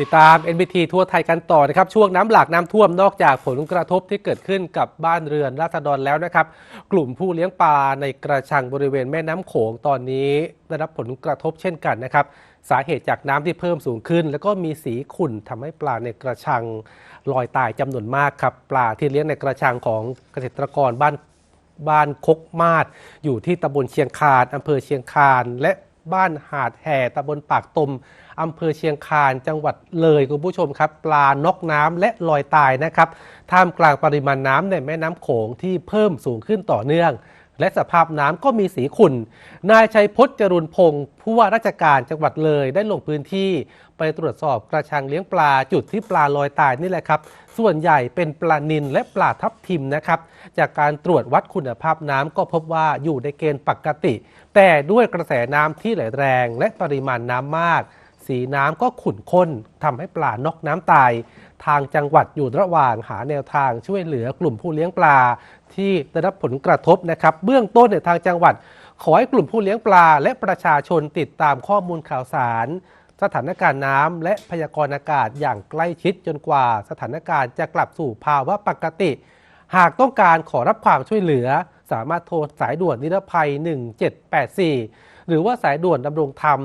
ติดตาม NBT ทั่วไทยกันต่อนะครับ ช่วงน้ำหลากน้ำท่วมนอกจากผลกระทบที่เกิดขึ้นกับบ้านเรือนราษฎรแล้วนะครับ กลุ่มผู้เลี้ยงปลาในกระชังบริเวณแม่น้ำโขงตอนนี้ได้รับผลกระทบเช่นกันนะครับ สาเหตุจากน้ำที่เพิ่มสูงขึ้น แล้วก็มีสีขุ่นทำให้ปลาในกระชังลอยตายจำนวนมากครับปลาที่เลี้ยงในกระชังของเกษตรกรบ้านบ้านคกมาดอยู่ที่ตำบลเชียงคานอำเภอเชียงคานและ บ้านหาดแห่ตำบลปากตมอำเภอเชียงคานจังหวัดเลยคุณผู้ชมครับ ปลานกน้ำและลอยตายนะครับท่ามกลางปริมาณน้ำในแม่น้ำโขงที่เพิ่มสูงขึ้นต่อเนื่อง และสภาพน้ำก็มีสีขุ่น นายชัยพจน์จรุนพงศ์ผู้ว่าราชการจังหวัดเลยได้ลงพื้นที่ไปตรวจสอบกระชังเลี้ยงปลาจุดที่ปลาลอยตายนี่แหละครับ ส่วนใหญ่เป็นปลานิลและปลาทับทิมนะครับ จากการตรวจวัดคุณภาพน้ำก็พบว่าอยู่ในเกณฑ์ปกติ แต่ด้วยกระแสน้ำที่ไหลแรงและปริมาณน้ำมาก สีน้ำก็ขุ่นข้นทำให้ปลานอกน้ำตาย ทางจังหวัดอยู่ระหว่างหาแนวทางช่วยเหลือกลุ่มผู้เลี้ยงปลา ที่ได้รับผลกระทบนะครับ เบื้องต้นเนี่ยทางจังหวัด ขอให้กลุ่มผู้เลี้ยงปลา และประชาชนติดตามข้อมูลข่าวสาร สถานการณ์น้ำและพยากรณ์อากาศอย่างใกล้ชิดจนกว่าสถานการณ์จะกลับสู่ภาวะปกติ หากต้องการขอรับความช่วยเหลือ สามารถโทรสายด่วนนิรภัย 1784 หรือว่าสายด่วนดำรงธรรม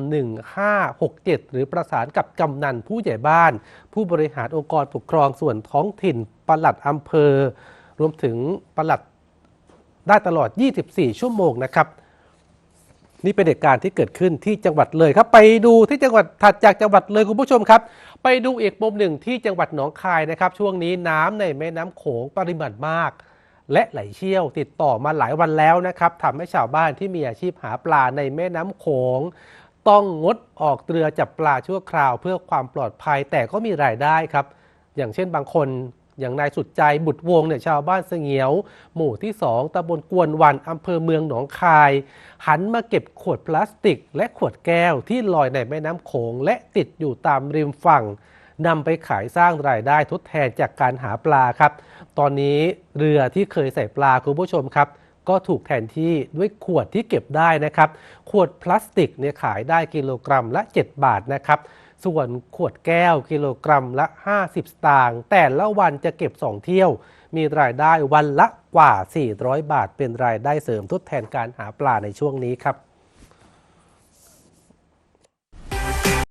1567 หรือประสานกับกำนันผู้ใหญ่บ้าน ผู้บริหารองค์กรปกครองส่วนท้องถิ่นปลัดอำเภอ รวมถึงปลัดได้ตลอด 24 ชั่วโมงนะครับนี่เป็นเหตุการณ์ที่เกิดขึ้นที่จังหวัดเลยครับ ไปดูที่จังหวัดถัดจากจังหวัดเลยคุณผู้ชมครับ ไปดูอีกมุมหนึ่งที่จังหวัดหนองคายนะครับ ช่วงนี้น้ำในแม่น้ำโขงปริมาณมาก และไหลเชี่ยวติดต่อมาหลายวันแล้วนะครับทำให้ชาวบ้านที่มีอาชีพหาปลาในแม่น้ำโขงต้องงดออกเรือจับปลาชั่วคราวเพื่อความปลอดภัยแต่ก็มีรายได้ครับ อย่างเช่นบางคนอย่างนายสุดใจบุตรวงเนี่ยชาวบ้านเสงียว หมู่ที่ 2ตำบลกวนวันอำเภอเมืองหนองคาย หันมาเก็บขวดพลาสติก และขวดแก้วที่ลอยในแม่น้ำโขงและติดอยู่ตามริมฝั่ง นำไปขายสร้างรายได้ทดแทนจากการหาปลาครับ ตอนนี้เรือที่เคยใส่ปลาคุณผู้ชมครับก็ถูกแทนที่ด้วยขวดที่เก็บได้นะครับ ขวดพลาสติกเนี่ยขายได้กิโลกรัมละ 7 บาทนะครับ ส่วนขวดแก้วกิโลกรัมละ 50 สตางค์แต่ละวันจะเก็บ 2 เที่ยว มีรายได้วันละกว่า 400 บาท เป็นรายได้เสริมทดแทนการหาปลาในช่วงนี้ครับ